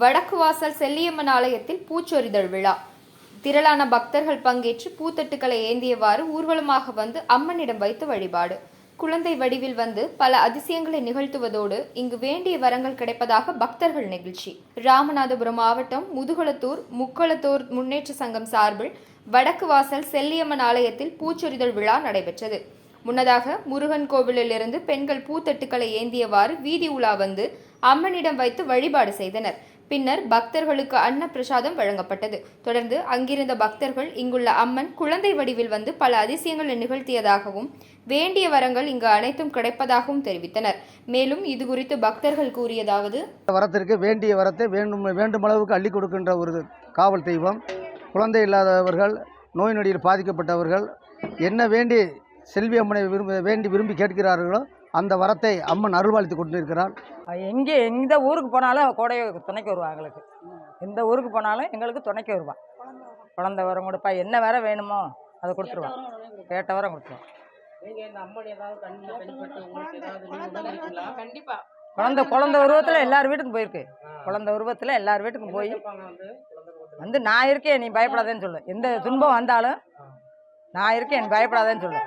வடக்கு வாசல் செல்லியம்மன் ஆலயத்தில் பூச்சொரிதல் விழா. திரளான பக்தர்கள் பங்கேற்று பூத்தட்டுக்களை ஏந்தியவாறு ஊர்வலமாக வந்து அம்மனிடம் வைத்து வழிபாடு. குழந்தை வடிவில் வந்து பல அதிசயங்களை நிகழ்த்துவதோடு இங்கு வேண்டிய வரங்கள் கிடைப்பதாக பக்தர்கள் நெகிழ்ச்சி. ராமநாதபுரம் மாவட்டம் முதுகுளத்தூர் முக்களத்தூர் முன்னேற்ற சங்கம் சார்பில் வடக்கு வாசல் செல்லியம்மன் ஆலயத்தில் பூச்சொரிதல் விழா நடைபெற்றது. முன்னதாக முருகன் கோவிலிலிருந்து பெண்கள் பூத்தட்டுக்களை ஏந்தியவாறு வீதி உலா வந்து அம்மனிடம் வைத்து வழிபாடு செய்தனர். பின்னர் பக்தர்களுக்கு அன்ன பிரசாதம் வழங்கப்பட்டது. தொடர்ந்து அங்கிருந்த பக்தர்கள் இங்குள்ள அம்மன் குழந்தை வடிவில் வந்து பல அதிசயங்களை நிகழ்த்தியதாகவும் வேண்டிய வரங்கள் இங்கு அனைத்தும் கிடைப்பதாகவும் தெரிவித்தனர். மேலும் இது குறித்து பக்தர்கள் கூறியதாவது வரத்திற்கு வேண்டிய வரத்தை வேண்டும் வேண்டும் அளவுக்கு அள்ளி கொடுக்கின்ற ஒரு காவல் தெய்வம் குழந்தை இல்லாதவர்கள் நோய் நொடியில் பாதிக்கப்பட்டவர்கள் என்ன வேண்டி செல்வி அம்மனை விரும்ப வேண்டி விரும்பி கேட்கிறார்களோ அந்த வரத்தை அம்மன் அருள்வாளித்து கொண்டிருக்கிறார். எங்கே எந்த ஊருக்கு போனாலும் கோடைய துணைக்கு வருவா எங்களுக்கு. எந்த ஊருக்கு போனாலும் எங்களுக்கு துணைக்கு வருவான் குழந்த வரம் கொடுப்பா. என்ன வேற வேணுமோ அதை கொடுத்துருவான் கேட்ட வரம் கொடுத்துருவான் குழந்த குழந்த உருவத்தில் எல்லார் வீட்டுக்கும் போயிருக்கு. குழந்த உருவத்தில் எல்லார் வீட்டுக்கும் போய் வந்து நான் இருக்கேன் நீ பயப்படாதேன்னு சொல்லு. எந்த துன்பம் வந்தாலும் நான் இருக்கேன் என் பயப்படாதேன்னு சொல்லு.